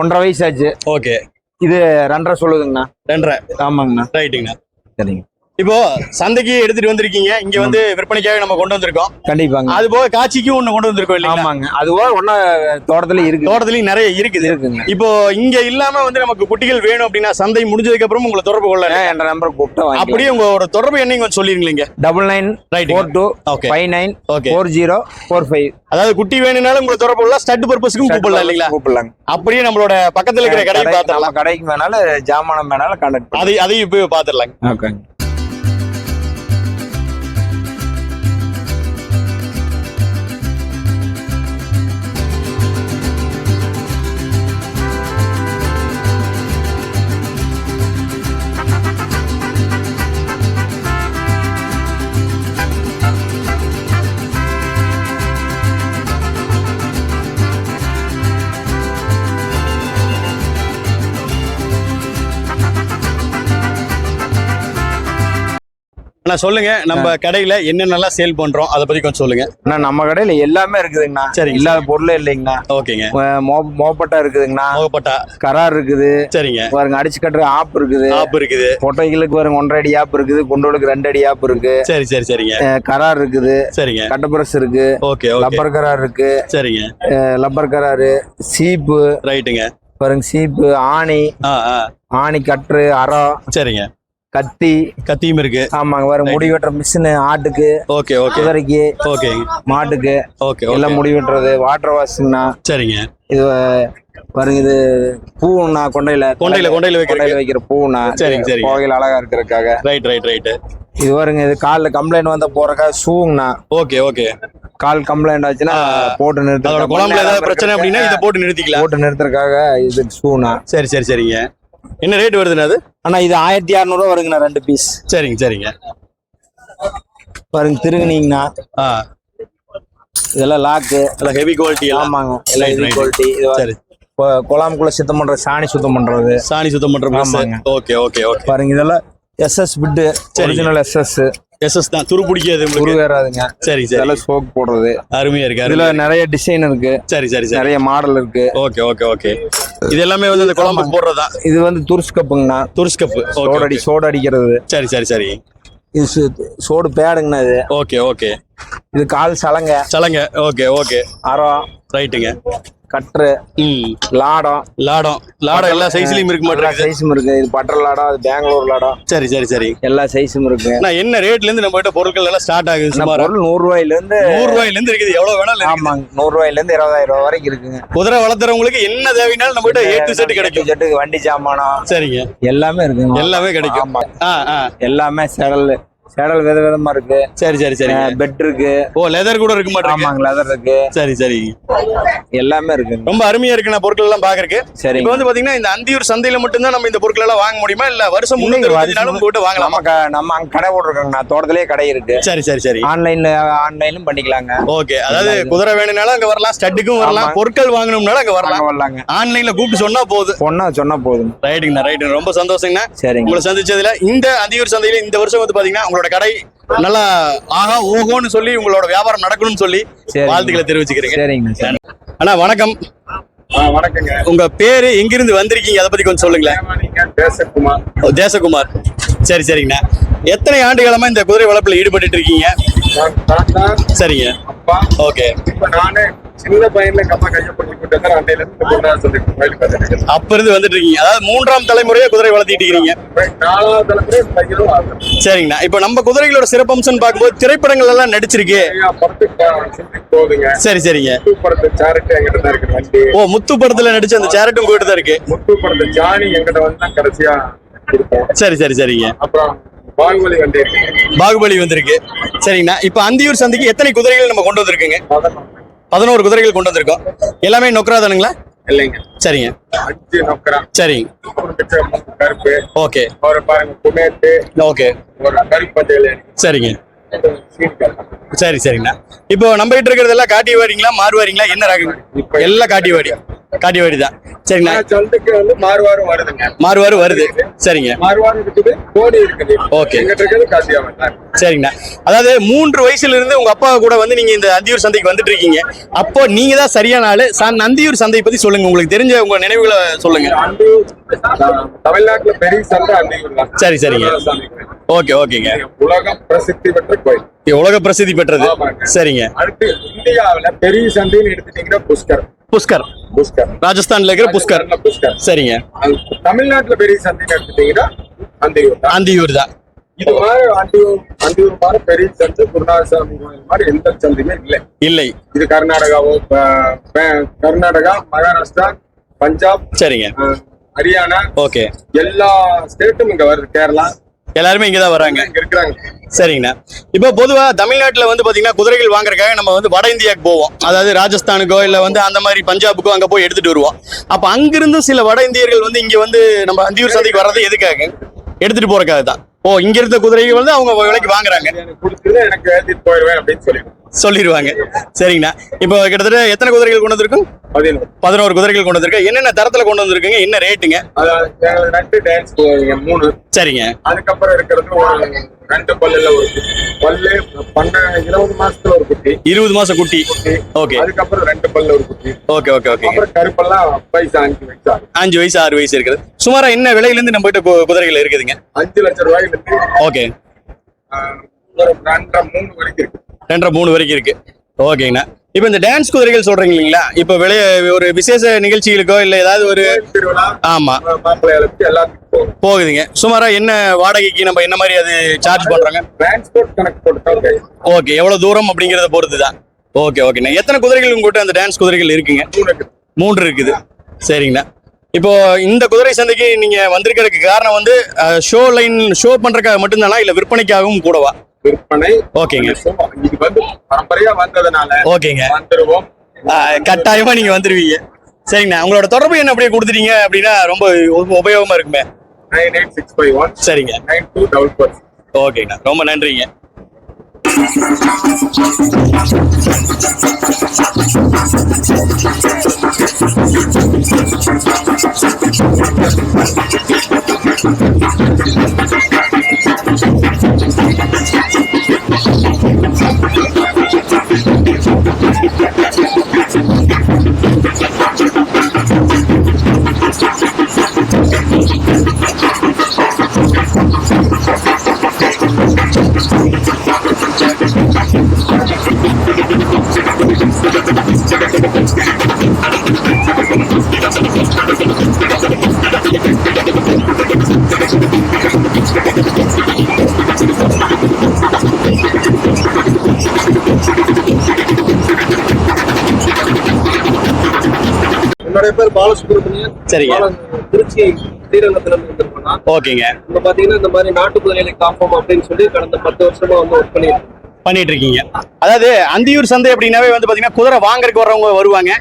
Speaker 3: ஒன்றரை வயசு ஆச்சு.
Speaker 1: ஓகே
Speaker 3: இது ரெண்டரை சொல்லுதுங்கண்ணா.
Speaker 1: ரெண்டரை.
Speaker 3: ஆமாங்கண்ணா.
Speaker 1: ரைட்டுங்கண்ணா
Speaker 3: சரிங்க.
Speaker 1: இப்போ சந்தைக்கு எடுத்துட்டு வந்திருக்கீங்க. இங்க வந்து விற்பனைக்காக நம்ம கொண்டு வந்திருக்கோம்.
Speaker 3: கண்டிப்பாங்க.
Speaker 1: அது போக காட்சிக்கும் ஒண்ணு கொண்டு வந்திருக்கோம் இல்லைங்களா?
Speaker 3: ஆமாங்க. அதுவோ ஒன்னும் தோட்டத்துல இருக்கு.
Speaker 1: தோட்டத்துலயும் நிறைய இருக்குது.
Speaker 3: இருக்குங்க.
Speaker 1: இப்போ இங்க இல்லாம வந்து நமக்கு குட்டிகள் வேணும் அப்படின்னா சந்தை முடிஞ்சதுக்கு அப்புறம் உங்களை தொடர்பு கொள்ள
Speaker 3: என்ற நம்பர் கூப்பிட்டு வாங்கி
Speaker 1: அப்படியே உங்களோட தொடர்பு எண்ணையும் கொஞ்சம் சொல்லிருங்களீங்க.
Speaker 3: Double nine
Speaker 1: right
Speaker 3: four two
Speaker 1: okay
Speaker 3: five nine
Speaker 1: okay
Speaker 3: four zero four five
Speaker 1: அதாவது குட்டி வேணும்னாலும் உங்களை தொடர்பு கொள்ளலாம் ஸ்டட் பர்பஸ்க்கும் கூப்பிடலாம் இல்லைங்களா?
Speaker 3: கூப்பிடலாங்க.
Speaker 1: அப்படியே நம்மளோட பக்கத்துல இருக்கிற
Speaker 3: கடை- நம்ம கடைக்கு வேணாலும் ஜாமானம் வேணாலும் கண்டக்ட்
Speaker 1: அதை அதையும் இப்போ பாத்திரலாங்க
Speaker 3: ஓகேங்க
Speaker 1: அண்ணா சொல்லுங்க. நம்ம கடையில என்னென்னலாம் சேல் பண்றோம்? அதை பத்தி கொஞ்சம் சொல்லுங்க.
Speaker 3: அண்ணா நம்ம கடையில எல்லாமே இருக்குதுங்கண்ணா.
Speaker 1: சரிங்க.
Speaker 3: இல்லாத பொருளே இல்லைங்கண்ணா.
Speaker 1: ஓகேங்க.
Speaker 3: மோப்பட்டா இருக்குதுங்கண்ணா.
Speaker 1: முகப்பட்டா.
Speaker 3: கரார் இருக்குது.
Speaker 1: சரிங்க.
Speaker 3: பாருங்க அடிச்சு கட்டுற ஆப் இருக்குது.
Speaker 1: ஆப் இருக்குது.
Speaker 3: பொட்டைகளுக்கு பாருங்க ஒன்றரை அடி ஆப் இருக்குது. குண்டோளுக்கு ரெண்டு அடி ஆப் இருக்கு.
Speaker 1: சரி சரி சரிங்க.
Speaker 3: கரார் இருக்குது.
Speaker 1: சரிங்க.
Speaker 3: கட்ட பிரஸ் இருக்கு.
Speaker 1: ஓகே
Speaker 3: லப்பர் கரார் இருக்கு.
Speaker 1: சரிங்க.
Speaker 3: லப்பர் கராரு சீப்பு.
Speaker 1: ரைட்டுங்க.
Speaker 3: பாருங்க சீப்பு ஆணி. ஆணி கட்டுரு அறம்.
Speaker 1: சரிங்க.
Speaker 3: கத்தி.
Speaker 1: கத்தியும் இருக்கு.
Speaker 3: ஆமாங்க பாருங்க முடி வெட்டுற மிஷினு ஆட்டுக்கு
Speaker 1: ஓகே ஓகே
Speaker 3: குதிரைக்கு
Speaker 1: ஓகே
Speaker 3: மாட்டுக்கு
Speaker 1: ஓகே
Speaker 3: எல்லாம் முடி வெட்டுறது வாட்டர் வாஷுங்கண்ணா
Speaker 1: சரிங்க.
Speaker 3: இது பாருங்க இது பூண்ணா கொண்டையில
Speaker 1: கொண்டையில கொண்டையில
Speaker 3: கொண்டையில வைக்கிற பூண்ணா
Speaker 1: சரிங்க, சரிங்க.
Speaker 3: கோயில் அழகா இருக்கிறதுக்காக.
Speaker 1: ரைட் ரைட் ரைட்
Speaker 3: இது பாருங்க இது காலில் கம்ப்ளைண்ட் வந்த போறக்கா ஷூங்கண்ணா
Speaker 1: ஓகே ஓகே
Speaker 3: கால் கம்ப்ளைண்ட் ஆச்சுன்னா. போட்டு நிறுத்த
Speaker 1: குழம்புல ஏதாவது பிரச்சனை அப்படின்னா இதை போட்டு நிறுத்திக்கலாம்.
Speaker 3: போட்டு நிறுத்துறதுக்காக இது ஷூண்ணா
Speaker 1: சரி சரி சரிங்க. என்ன ரேட் வருதுண்ணா அது?
Speaker 3: அண்ணா இது ஆயிரத்தி அறநூறுவா வருங்கண்ணா ரெண்டு பீஸ்
Speaker 1: சரிங்க சரிங்க.
Speaker 3: பாருங்க திருகுனீங்கண்ணா.
Speaker 1: ஆ.
Speaker 3: இதெல்லாம் லாக்கு
Speaker 1: நல்லா ஹெவி குவாலிட்டி எல்லாம்.
Speaker 3: ஆமாங்க எல்லாம்
Speaker 1: right.
Speaker 3: குவாலிட்டி
Speaker 1: சரி.
Speaker 3: குழாமுக்குள்ள சுத்தம் பண்றது சாணி சுத்தம் பண்றது.
Speaker 1: சாணி சுத்தம் பண்ற ப்ளஸ்
Speaker 3: ஆமாங்க.
Speaker 1: ஓகே ஓகே ஓகே
Speaker 3: பாருங்க இதெல்லாம் SS bit original SS
Speaker 1: SS தான். துரு பிடிக்காது உங்களுக்கு.
Speaker 3: வேறாதுங்க
Speaker 1: சரி சரி.
Speaker 3: இதெல்லாம் சோக் போடுறது.
Speaker 1: அருமையா இருக்கு
Speaker 3: இதுல. நிறைய டிசைன் இருக்கு.
Speaker 1: சரி சரி சரி.
Speaker 3: நிறைய மாடல் இருக்கு.
Speaker 1: Okay okay okay. இது எல்லாமே வந்து அந்த குழம்புக்கு போடுறதா?
Speaker 3: இது வந்து துருஸ் கப்புங்கண்ணா.
Speaker 1: துருஸ் கப்பு
Speaker 3: சோடடி சோடு அடிக்கிறது
Speaker 1: சரி சரி சரி.
Speaker 3: இது சோடு பேடுங்கண்ணா இது.
Speaker 1: Okay okay.
Speaker 3: இது கால் சலங்க.
Speaker 1: சலங்க. Okay okay.
Speaker 3: அறம்
Speaker 1: ரைட்டுங்க.
Speaker 3: கட்ரு லாடம்.
Speaker 1: லாடம். லாடம் எல்லா சைஸ்லயும் இருக்கு மாட்டேங்குது
Speaker 3: சைஸும் இருக்கு. இது பட்டர் லாடம் அது பெங்களூர் லாடம்.
Speaker 1: சரி சரி சரி.
Speaker 3: எல்லா சைஸும் இருக்கு.
Speaker 1: நான் என்ன ரேட்ல இருந்து நம்ம கிட்ட பொருட்கள் எல்லாம் ஸ்டார்ட் ஆகுது சுமார்?
Speaker 3: பொருள் நூறு ரூபாயில இருந்து
Speaker 1: நூறு ரூபாயில இருந்து இருக்குது. எவ்வளவு வேணாலும்.
Speaker 3: ஆமாங்க. நூறு ரூபாயில இருந்து இருபதாயிரம் ரூபாய் வரைக்கும் இருக்குங்க.
Speaker 1: குதிரை வளர்த்துறவங்களுக்கு என்ன தேவைனாலும் நம்ம கிட்ட ஏ டு செட் கிடைக்கும்.
Speaker 3: செட்டுக்கு வண்டி சாமானம்.
Speaker 1: சரிங்க.
Speaker 3: எல்லாமே இருக்குங்க.
Speaker 1: எல்லாமே கிடைக்கும்.
Speaker 3: எல்லாமே சேடல். சேடல் வித விதமா இருக்கு.
Speaker 1: சரி சரி சரி.
Speaker 3: பெட் இருக்கு.
Speaker 1: ஓ லெதர் கூட இருக்க மாட்டேங்க
Speaker 3: ஆமாங்க லெதர் இருக்கு.
Speaker 1: சரி சரி.
Speaker 3: எல்லாமே இருக்குங்க.
Speaker 1: ரொம்ப அருமையா இருக்கு நான் பொருட்கள் எல்லாம் பாக்குறேன்
Speaker 3: சரிங்க.
Speaker 1: இப்போ வந்து பாத்தீங்கன்னா இந்த அந்தியூர் சந்தையில மட்டும்தான் நம்ம இந்த பொருட்கள் எல்லாம் வாங்க முடியுமா? இல்ல வருஷம் நாளும் போட்டு வாங்கலாமா?
Speaker 3: நம்ம அங்க கடை போட்டிருக்கோங்க. நான் தோட்டத்திலேயே கடை இருக்கு.
Speaker 1: சரி சரி சரி.
Speaker 3: ஆன்லைன்ல ஆன்லைனும் பண்ணிக்கலாங்க.
Speaker 1: ஓகே. அதாவது குதிரை வேணும்னாலும் அங்க வரலாம் ஸ்டட்டுக்கும் வரலாம். பொருட்கள் வாங்கணும்னாலும் அங்க வரலாம்.
Speaker 3: வரலாங்க.
Speaker 1: ஆன்லைன்ல கூப்பிட்டு சொன்னா போதும்.
Speaker 3: பொண்ணா சொன்னா போதும்.
Speaker 1: ரைட்டுங்கண்ணா ரைட்டு ரொம்ப சந்தோஷங்கண்ணா
Speaker 3: சரிங்க.
Speaker 1: உங்களை சந்திச்சதுல இந்த அந்தியூர் சந்தையில இந்த வருஷம் வந்து பாத்தீங்கன்னா உங்களோட கடை நல்லா ஆஹா ஓஹோன்னு சொல்லி உங்களோட வியாபாரம் நடக்கணும்னு சொல்லி. வாழ்த்துக்களை
Speaker 3: சரிங்க சரி
Speaker 1: அண்ணா வணக்கம்.
Speaker 4: வணக்கங்க.
Speaker 1: உங்க பேரு எங்கிருந்து வந்திருக்கீங்க? அதை பத்தி கொஞ்சம் சொல்லுங்களேன்.
Speaker 4: தேசகுமார்.
Speaker 1: ஓ, தேசகுமார். சரி சரிங்கண்ணா. எத்தனை ஆண்டு காலமா இந்த குதிரை வளர்ப்புல ஈடுபட்டு இருக்கீங்க? சரிங்க.
Speaker 4: அப்பா.
Speaker 1: ஓகே.
Speaker 4: இப்ப நானு சின்ன பையன்ல எங்க அம்மா கையை பிடிச்சி கூட்டு அண்டையில இருந்து கொண்டாட சொல்லி
Speaker 1: அப்ப இருந்து வந்துட்டு இருக்கீங்க. அதாவது மூன்றாம் தலைமுறையா குதிரை வளர்த்திட்டு இருக்கீங்க
Speaker 4: நாலாவது தலைமுறை
Speaker 1: சரிங்கண்ணா. இப்ப நம்ம குதிரைகளோட சிறப்பம்சம்னு பார்க்கும்போது திரைப்படங்கள் எல்லாம் நடிச்சிருக்கு. சரி சரிங்க.
Speaker 4: முத்து படத்து சாரிட்டி எங்கிட்ட தான் இருக்கு வண்டி.
Speaker 1: ஓ முத்து படத்துல நடிச்ச அந்த சேரட்டும் போயிட்டு தான் இருக்கு?
Speaker 4: முத்து படத்து ஜானி எங்கிட்ட வந்து கடைசியா
Speaker 1: சரி சரி சரிங்க.
Speaker 4: அப்புறம் பாகுபலி இருக்கு.
Speaker 1: பாகுபலி வந்திருக்கு. சரிங்கண்ணா. இப்ப அந்தியூர் சந்தைக்கு எத்தனை குதிரைகள் நம்ம கொண்டு வந்திருக்குங்க? பதினோரு குதிரைகள் கொண்டு வந்திருக்கோம். எல்லாமே நொக்கராதானுங்களா?
Speaker 4: இல்லைங்க.
Speaker 1: சரிங்க.
Speaker 4: அஞ்சு நொக்கரா.
Speaker 1: சரிங்க.
Speaker 4: கருப்பு.
Speaker 1: ஓகே.
Speaker 4: ஒரு பாருங்க புனேட்டு
Speaker 1: ஓகே.
Speaker 4: ஒரு கருப்பஞ்சல்
Speaker 1: சரிங்க. சரி சரிங்கண்ணா. இப்போ நம்ம கிட்ட இருக்கிறது எல்லாம் காட்டி வாடிங்களா மாறுவாரிங்களா? என்ன ரகம் எல்லாம் காட்டி வாடி காட்டி வாடி தான்
Speaker 4: ஆனா சந்தைக்கு வந்து மாறுவாரும் வருதுங்க.
Speaker 1: மாறுவாரு வருது. சரிங்க.
Speaker 4: மாறுவாரும் இருக்குது கோடி இருக்குது. தான்.
Speaker 1: சரிங்கண்ணா அதாவது மூன்று வயசுல இருந்து உங்க அப்பா கூட வந்து நீங்க இந்த அந்தியூர் சந்தைக்கு வந்துட்டு இருக்கீங்க. அப்போ நீங்க தான் சரியான ஆளு. சார் அந்தியூர் சந்தை பத்தி சொல்லுங்க. உங்களுக்கு தெரிஞ்ச உங்க நினைவுகளை சொல்லுங்க.
Speaker 4: தமிழ்நாட்டுல பெரிய சந்தை அந்தியூர்
Speaker 1: சரி, சரிங்க. ஓகே ஓகேங்க.
Speaker 4: உலகம் பிரசித்தி பெற்ற கோயில்.
Speaker 1: உலக பிரசித்தி பெற்றது. சரிங்க.
Speaker 4: அடுத்து இந்தியாவுல பெரிய சந்தைன்னு எடுத்துட்டீங்கன்னா புஷ்கர்
Speaker 1: புஷ்கர்.
Speaker 4: புஷ்கர்.
Speaker 1: ராஜஸ்தான்ல இருக்கிற புஷ்கர்.
Speaker 4: புஷ்கர்.
Speaker 1: சரிங்க.
Speaker 4: தமிழ்நாட்டுல பெரிய சந்தைன்னு எடுத்துட்டீங்கன்னா அந்தியூர் தான்.
Speaker 1: அந்தியூர் தான்.
Speaker 4: இது மாதிரி அந்தியூர் அந்தியூர் மாதிரி பெரிய சந்தை குருநாதசாமி கோயில் மாதிரி எந்த சந்தையுமே இல்லை.
Speaker 1: இல்லை.
Speaker 4: இது கர்நாடகாவோ கர்நாடகா மகாராஷ்டிரா பஞ்சாப்
Speaker 1: சரிங்க.
Speaker 4: ஹரியானா
Speaker 1: ஓகே.
Speaker 4: எல்லா ஸ்டேட்டும் இங்க வருது. கேரளா
Speaker 1: எல்லாருமே இங்க தான் வராங்க
Speaker 4: இருக்கிறாங்க.
Speaker 1: சரிங்கண்ணா. இப்போ பொதுவா தமிழ்நாட்டுல வந்து பாத்தீங்கன்னா குதிரைகள் வாங்குறதுக்காக நம்ம வந்து வட இந்தியாவுக்கு போவோம். அதாவது ராஜஸ்தானுக்கோ இல்ல வந்து அந்த மாதிரி பஞ்சாபுக்கோ அங்க போய் எடுத்துட்டு வருவோம். அப்ப அங்கிருந்து சில வட இந்தியர்கள் வந்து இங்க வந்து நம்ம அந்தியூர் சந்தைக்கு வர்றது எதுக்காக? எடுத்துட்டு போறதுக்காக தான் ஓ இங்க இருந்த குதிரைகள் வந்து அவங்க விலைக்கு வாங்குறாங்க.
Speaker 4: எனக்கு ஏத்திட்டு போயிடுவேன் அப்படின்னு சொல்லிடுவேன்
Speaker 1: சொல்லிடுவாங்க. சரிங்கண்ணா. இப்போ கிட்டத்தட்ட எத்தனை குதிரைகள் கொண்டு வந்திருக்கும்? பதினோரு. குதிரைகள் கொண்டு வந்திருக்கு. என்னென்ன தரத்துல கொண்டு வந்திருக்குங்க? என்ன ரேட்டுங்க
Speaker 4: ரெண்டு டான்ஸ் மூணு.
Speaker 1: சரிங்க.
Speaker 4: அதுக்கப்புறம் இருக்கிறது ஒரு ரெண்டு பல்லுல ஒரு பல்லு பன்னெண்டு இருபது மாசத்துல ஒரு குட்டி.
Speaker 1: இருபது மாசம் குட்டி. ஓகே.
Speaker 4: அதுக்கப்புறம் ரெண்டு பல்ல ஒரு குட்டி.
Speaker 1: Okay okay okay.
Speaker 4: அப்புறம் கருப்பெல்லாம் வயசு அஞ்சு வயசு
Speaker 1: அஞ்சு வயசு ஆறு வயசு இருக்குது. சுமாரா என்ன விலையில இருந்து நம்ம கிட்ட குதிரைகள் இருக்குதுங்க?
Speaker 4: அஞ்சு லட்சம் ரூபாயில இருந்து
Speaker 1: ஓகே
Speaker 4: மூணு வரைக்கும் இருக்கு.
Speaker 1: ரெண்டரை மூணு வரைக்கும் இருக்கு. ஓகேங்கண்ணா. இப்போ இந்த டான்ஸ் குதிரைகள் சொல்றீங்க இல்லைங்களா? இப்போ விளைய ஒரு விசேஷ நிகழ்ச்சிகளுக்கோ இல்லை ஏதாவது ஒரு
Speaker 4: திருவிழா
Speaker 1: ஆமா. போகுதுங்க. சுமாரா என்ன வாடகைக்கு நம்ம என்ன மாதிரி அது சார்ஜ் பண்றாங்க?
Speaker 4: ஓகே.
Speaker 1: ஓகே எவ்வளவு தூரம் அப்படிங்கறத பொறுத்து தான் ஓகே ஓகேண்ணா. எத்தனை குதிரைகள் உங்ககிட்ட அந்த டான்ஸ் குதிரைகள் இருக்குங்க? மூன்று இருக்குது. சரிங்கண்ணா. இப்போ இந்த குதிரை சந்தைக்கு நீங்க வந்திருக்கிறதுக்கு காரணம் வந்து ஷோ லைன் ஷோ பண்றதுக்காக மட்டும்தானா? இல்ல விற்பனைக்காகவும் கூடவா?
Speaker 4: விற்பனை
Speaker 1: ஓகேங்க.
Speaker 4: இது வந்து பரம்பரையா வந்ததுனால
Speaker 1: ஓகேங்க.
Speaker 4: வந்துருவோம்.
Speaker 1: கட்டாயமா நீங்க வந்துருவீங்க. சரிங்கண்ணா. உங்களோட தொடர்பு என்ன அப்படியே கொடுத்துட்டீங்க அப்படின்னா ரொம்ப உப- உபயோகமா இருக்குமே.
Speaker 4: Nine eight six five one
Speaker 1: சரிங்க.
Speaker 4: நைன் டூ டபுள் ஃபோர்
Speaker 1: ஓகேங்கண்ணா. ரொம்ப நன்றிங்க.
Speaker 5: என்னுடைய பேர் பாலசுப்ரமணியன்
Speaker 1: சரிங்க.
Speaker 5: திருச்சி ஸ்ரீரங்கத்துல இருந்து வந்திருக்கோம்.
Speaker 1: ஓகேங்க.
Speaker 5: நம்ம பாத்தீங்கன்னா இந்த மாதிரி நாட்டு குதிரைகளை காப்போம் அப்படின்னு சொல்லி கடந்த பத்து வருஷமா வந்து ஒர்க் பண்ணியிருக்கோம்
Speaker 1: பண்ணிட்டு இருக்கீங்க. அதாவது அந்தியூர் சந்தை அப்படின்னாவே வந்து பாத்தீங்கன்னா குதிரை வாங்குறதுக்கு வர்றவங்க வருவாங்க.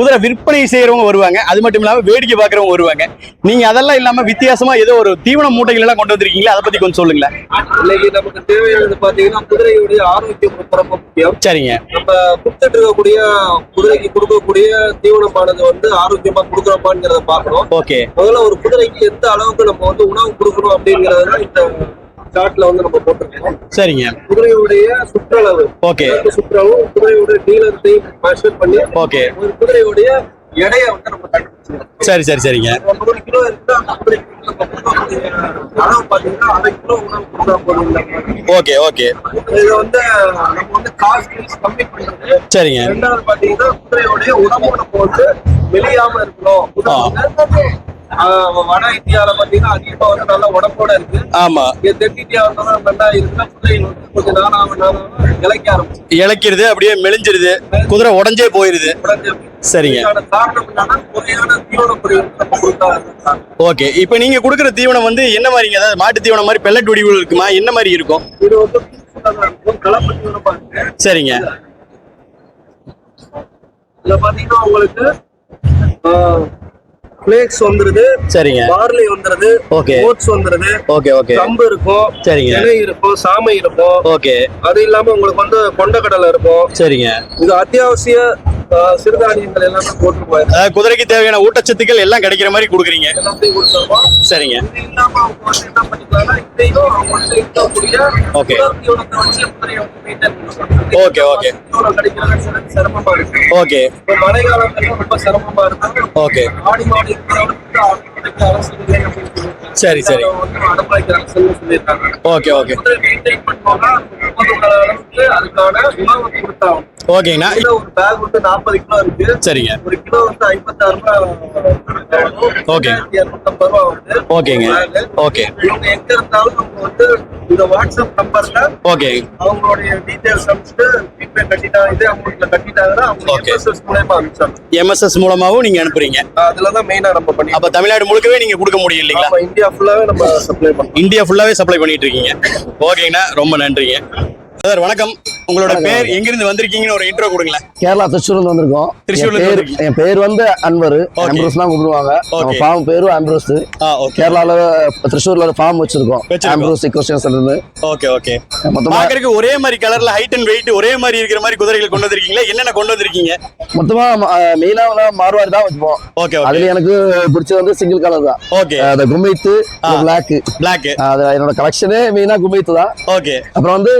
Speaker 1: குதிரை விற்பனை செய்யறவங்க வருவாங்க. அது மட்டும் இல்லாம வேடிக்கை பார்க்கறவங்க வருவாங்க. நீங்க அதெல்லாம் இல்லாம வித்தியாசமா ஏதோ ஒரு தீவன மூட்டைகள் எல்லாம் கொண்டு வந்திருக்கீங்களா? அதை பத்தி கொஞ்சம் சொல்லுங்களேன்.
Speaker 5: இன்னைக்கு நமக்கு தேவையானது பாத்தீங்கன்னா குதிரையுடைய ஆரோக்கியம் ரொம்ப முக்கியம்.
Speaker 1: சரிங்க.
Speaker 5: நம்ம கொடுத்துட்டு இருக்கக்கூடிய குதிரைக்கு கொடுக்கக்கூடிய தீவனமானது வந்து ஆரோக்கியமா கொடுக்குறோமாங்கிறத பார்க்கணும்.
Speaker 1: ஓகே.
Speaker 5: முதல்ல ஒரு குதிரைக்கு எந்த அளவுக்கு நம்ம வந்து உணவு கொடுக்கணும் அப்படிங்கறத தான் இந்த சார்ட்ல வந்து நம்ம போட்டிருக்கோம்.
Speaker 1: சரிங்க.
Speaker 5: குதிரையுடைய சுற்றளவு.
Speaker 1: ஓகே
Speaker 5: சுற்றளவு குதிரையுடைய நீளத்தையும் மெஷர் பண்ணி
Speaker 1: ஓகே
Speaker 5: ஒரு குதிரையுடைய எடையை வந்து நம்ம கண்டுபிடிச்சிடலாம்
Speaker 1: சரி சரி சரிங்க.
Speaker 5: ஒரு கிலோ கொடுக்கக்கூடிய அளவு பாத்தீங்கன்னா அரை கிலோ உணவு கொடுத்தா போதும்.
Speaker 1: ஓகே ஓகே
Speaker 5: இதை வந்து நம்ம வந்து காஸ்ட் கம்மி பண்றது
Speaker 1: சரிங்க.
Speaker 5: ரெண்டாவது பாத்தீங்கன்னா குதிரையுடைய உடம்பு நம்ம வந்து வெளியாம இருக்கணும். வட இந்தியால பாத்தீங்கன்னா அதிகமா வந்து நல்ல உடம்போட இருக்கு.
Speaker 1: ஆமா.
Speaker 5: தென் இந்தியாவில தான் நல்லா வந்து கொஞ்சம் நாளாக இழைக்க ஆரம்பிச்சு
Speaker 1: இழைக்கிறது அப்படியே மெலிஞ்சிருது. குதிரை உடஞ்சே போயிருது. சரிங்க. ஓகே. இப்போ நீங்க கொடுக்குற தீவனம் வந்து என்ன மாதிரிங்க? அதாவது மாட்டு தீவனம் மாதிரி பெல்லட் வடிவில் இருக்குமா? என்ன மாதிரி இருக்கும்?
Speaker 5: இது வந்து
Speaker 1: சரிங்க.
Speaker 5: இதுல பாத்தீங்கன்னா உங்களுக்கு பிளேக்ஸ் வந்துருது.
Speaker 1: சரிங்க.
Speaker 5: பார்லி வந்துருது.
Speaker 1: ஓகே
Speaker 5: ஓட்ஸ் வந்துருது.
Speaker 1: ஓகே ஓகே
Speaker 5: கம்பு இருக்கும்.
Speaker 1: சரிங்க.
Speaker 5: திணை இருக்கும். சாமை இருக்கும்.
Speaker 1: ஓகே
Speaker 5: அது இல்லாம உங்களுக்கு வந்து கொண்டக்கடலை இருக்கும்.
Speaker 1: சரிங்க.
Speaker 5: இது அத்தியாவசிய சிறுதானியங்கள் எல்லாமே
Speaker 1: அதாவது குதிரைக்கு தேவையான ஊட்டச்சத்துக்கள் எல்லாம் கிடைக்கிற மாதிரி கொடுக்குறீங்க. சரிங்க.
Speaker 5: சிரமமா இருக்கு.
Speaker 1: ஓகே.
Speaker 5: இப்ப மழை காலத்துல ரொம்ப சிரமமா இருக்கும்.
Speaker 1: ஓகே.
Speaker 5: ஆடி மாடி அரசு.
Speaker 1: சரி, சரி. Okay okay. ஓகேங்கண்ணா.
Speaker 5: ஒரு பேக் வந்து நாற்பது கிலோ இருக்கு.
Speaker 1: சரிங்க.
Speaker 5: ஒரு கிலோ வந்து ஐம்பத்தாறு ரூபாய்
Speaker 1: Okay.
Speaker 5: இருநூத்தம்பது ரூபா வந்து
Speaker 1: ஓகேங்க. ஓகே.
Speaker 5: இவங்க எங்க இருந்தாலும் நம்ம வந்து இந்த வாட்ஸ்அப் நம்பர்ல
Speaker 1: ஓகே.
Speaker 5: அவங்களுடைய டீடைல்ஸ் அனுப்பிச்சுட்டு ஜிபே கட்டிட்டா இதே அமௌண்ட்ல கட்டிட்டாங்கன்னா. எம்எஸ்எஸ் மூலயமா அனுப்பிச்சாங்க
Speaker 1: எம்எஸ்எஸ் மூலமாவும் நீங்க அனுப்புறீங்க.
Speaker 5: அதுலதான் மெயினா நம்ம பண்ணி
Speaker 1: அப்ப தமிழ்நாடு முழுக்கவே நீங்க கொடுக்க முடியும் இல்லைங்களா?
Speaker 5: இந்தியா ஃபுல்லாவே நம்ம சப்ளை பண்ணோம்
Speaker 1: இந்தியா ஃபுல்லாவே சப்ளை பண்ணிட்டு இருக்கீங்க. ஓகேங்கண்ணா ரொம்ப நன்றிங்க. சார் வணக்கம். உங்களோட பேர் எங்கிருந்து வந்திருக்கீங்கன்னு ஒரு இன்ட்ரோ கொடுங்களேன்.
Speaker 6: கேரளா திருச்சூர்ல வந்திருக்கோம்.
Speaker 1: திருச்சூர்ல
Speaker 6: என் பேர். என் பேர் வந்து அன்வர். ஆம்ப்ரோஸ் தான் கூப்பிடுவாங்க. ஃபார்ம்
Speaker 1: ஆ ஓகே.
Speaker 6: கேரளால திருச்சூர்ல ஒரு ஃபார்ம் வச்சிருக்கோம். ஆம்ப்ரோஸ் இக்கோசியன்ஸ் இருந்து.
Speaker 1: Okay okay.
Speaker 6: மொத்தமா
Speaker 1: ஒரே மாதிரி கலர்ல ஹைட் அண்ட் வெயிட் ஒரே மாதிரி இருக்கிற மாதிரி குதிரைகள் கொண்டு வந்திருக்கீங்களா? என்னென்ன கொண்டு வந்திருக்கீங்க?
Speaker 6: மொத்தமா மெயினா மார்வாடி தான் வச்சுப்போம்.
Speaker 1: ஓகே
Speaker 6: அதுல எனக்கு பிடிச்சது வந்து சிங்கிள் கலர் தான்.
Speaker 1: ஓகே.
Speaker 6: அந்த குமித்து பிளாக்
Speaker 1: பிளாக்
Speaker 6: அது என்னோட கலெக்ஷனே மெயினா குமித்து தான்.
Speaker 1: ஓகே.
Speaker 6: அப்புறம் வந்து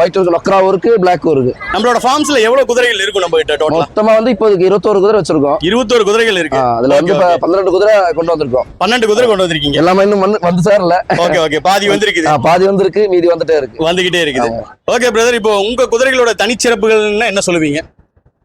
Speaker 6: ஒயிட் நொக்கராவும் இருக்கு பிளாக்கும் இருக்கு.
Speaker 1: நம்மளோட ஃபார்ம்ஸ்ல எவ்வளவு குதிரைகள் இருக்கும் நம்ம கிட்ட டோட்டலா
Speaker 6: மொத்தமா வந்து இப்போதைக்கு இருபத்தோரு குதிரை வச்சிருக்கோம்.
Speaker 1: இருபத்தோரு குதிரைகள் இருக்கு.
Speaker 6: அதுல வந்து இப்ப. பன்னிரெண்டு குதிரை கொண்டு வந்திருக்கோம்.
Speaker 1: பன்னெண்டு குதிரை கொண்டு வந்திருக்கீங்க.
Speaker 6: எல்லாமே இன்னும் வந்து வந்து சேரல.
Speaker 1: ஓகே ஓகே பாதி வந்திருக்குது.
Speaker 6: பாதி வந்திருக்கு மீதி வந்துட்டே இருக்கு.
Speaker 1: வந்துகிட்டே இருக்குது. ஓகே பிரதர் இப்போ உங்க குதிரைகளோட தனிச்சிறப்புகள்னா என்ன சொல்லுவீங்க?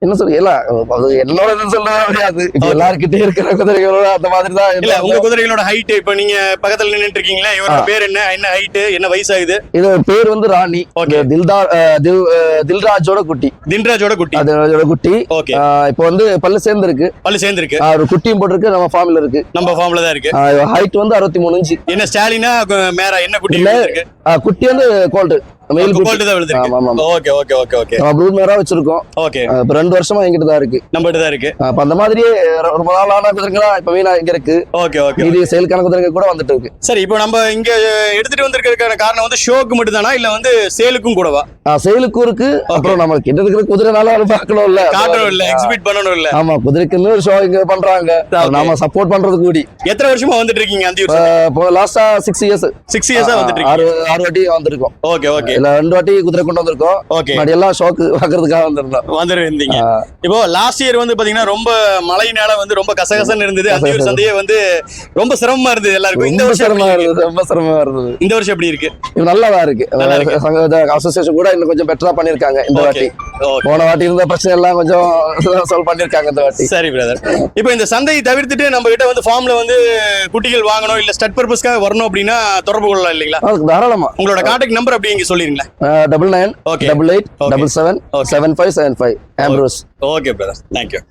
Speaker 6: என்ன சொல்ல அது என்னோட சொல்ல முடியாது இப்ப எல்லாருக்கிட்டே இருக்கிற குதிரைகளோட அந்த மாதிரி தான்
Speaker 1: இல்ல உங்க குதிரைகளோட ஹைட் இப்போ நீங்க பக்கத்துல நின்னுட்டு இருக்கீங்களா இவரோட பேர் என்ன என்ன ஹைட் என்ன வயசாகுது?
Speaker 6: இது பேர் வந்து ராணி.
Speaker 1: Okay.
Speaker 6: தில்தா தில்- தில்ராஜோட குட்டி.
Speaker 1: தின்ராஜோட குட்டி.
Speaker 6: அதோட குட்டி.
Speaker 1: ஓகே
Speaker 6: இப்போ வந்து பல்லு சேர்ந்து இருக்கு
Speaker 1: பல்லு சேர்ந்துருக்கு.
Speaker 6: ஆஹ், ஒரு குட்டியும் போட்டிருக்கு நம்ம ஃபார்ம்ல இருக்கு.
Speaker 1: நம்ம ஃபார்ம்ல தான் இருக்கு.
Speaker 6: ஹைட் வந்து அறுபத்தி மூணு இன்ச்சு.
Speaker 1: என்ன ஸ்டாலினா மேரா என்ன குட்டி. இருக்கு?
Speaker 6: குட்டி வந்து gold.
Speaker 1: Okay okay okay okay
Speaker 6: நம்ம ப்ரூட் மேரா வச்சிருக்கோம்.
Speaker 1: ஓகே
Speaker 6: இப்ப ரெண்டு வருஷமா எங்கிட்ட தான் இருக்கு.
Speaker 1: நம்ம தான் இருக்கு.
Speaker 6: அப்ப அந்த மாதிரியே ரொம்ப நாளான குதிரைகளா இப்ப வீணா இங்க இருக்கு.
Speaker 1: ஓகே ஓகே
Speaker 6: மீதி செயலுக்கான குதிரைகள் கூட வந்துட்டு இருக்கு.
Speaker 1: சரி இப்போ நம்ம இங்க எடுத்துட்டு வந்திருக்கிறதுக்கான காரணம் வந்து ஷோக்கு மட்டும் தானா இல்ல வந்து சேலுக்கும் கூடவா?
Speaker 6: ஆஹ், செயலுக்கும் இருக்கு. அப்புறம் நம்ம கிட்ட இருக்கிற குதிரைனால அது பார்க்கணும் இல்ல
Speaker 1: காட்டணும் இல்ல எக்ஸிபிட் பண்ணணும் இல்ல
Speaker 6: ஆமா குதிரைக்குன்னு ஒரு ஷோ இங்க பண்றாங்க. நாம சப்போர்ட் பண்றது கூடி.
Speaker 1: எத்தனை வருஷமா வந்துட்டு இருக்கீங்க அந்த
Speaker 6: லாஸ்டா சிக்ஸ் இயர்ஸ்
Speaker 1: சிக்ஸ் இயர்ஸா வந்துட்டு
Speaker 6: ஆறு ஆறு வாட்டி வந்திருக்கோம்.
Speaker 1: ஓகே ஓகே
Speaker 6: ரெண்டு வாட்டி குதிரை கொண்டு வந்திருக்கோம்.
Speaker 1: ஓகே
Speaker 6: முன்னாடி எல்லாம் ஷோக்கு பாக்குறதுக்காக வந்திருந்தோம்.
Speaker 1: வந்துருந்தீங்க. இப்போ லாஸ்ட் இயர் வந்து பாத்தீங்கன்னா ரொம்ப மழைனால வந்து ரொம்ப கசகசன்னு இருந்தது. அந்த ஒரு சந்தையே வந்து ரொம்ப சிரமமா இருந்தது எல்லாருக்கும். இந்த வருஷம்
Speaker 6: சிரமமா? இருந்தது ரொம்ப சிரமமா இருந்தது.
Speaker 1: இந்த வருஷம் எப்படி இருக்கு?
Speaker 6: இது நல்லாதான் இருக்கு?
Speaker 1: நல்லா இருக்கு.
Speaker 6: சங்க அசோசியேஷன் கூட இன்னும் கொஞ்சம் பெட்டரா பண்ணிருக்காங்க இந்த வாட்டி. போன வாட்டி இருந்த பிரச்சனை எல்லாம் கொஞ்சம் சால்வ் பண்ணிருக்காங்க இந்த வாட்டி.
Speaker 1: சரி பிரதர் இப்போ இந்த சந்தையை தவிர்த்துட்டு நம்ம கிட்ட வந்து ஃபார்ம்ல வந்து குட்டிகள் வாங்கணும் இல்ல ஸ்டட் பர்பஸ்க்காக வரணும் அப்படின்னா தொடர்பு கொள்ளலாம் இல்லைங்களா?
Speaker 6: தாராளமா.
Speaker 1: உங்களோட கான்டாக்ட் நம்பர் அப்படி இங்க சொல்லிருங்களேன்
Speaker 6: double nine
Speaker 1: Okay.
Speaker 6: Double eight. Double seven. Seven five seven five Ambrose
Speaker 1: okay brother thank you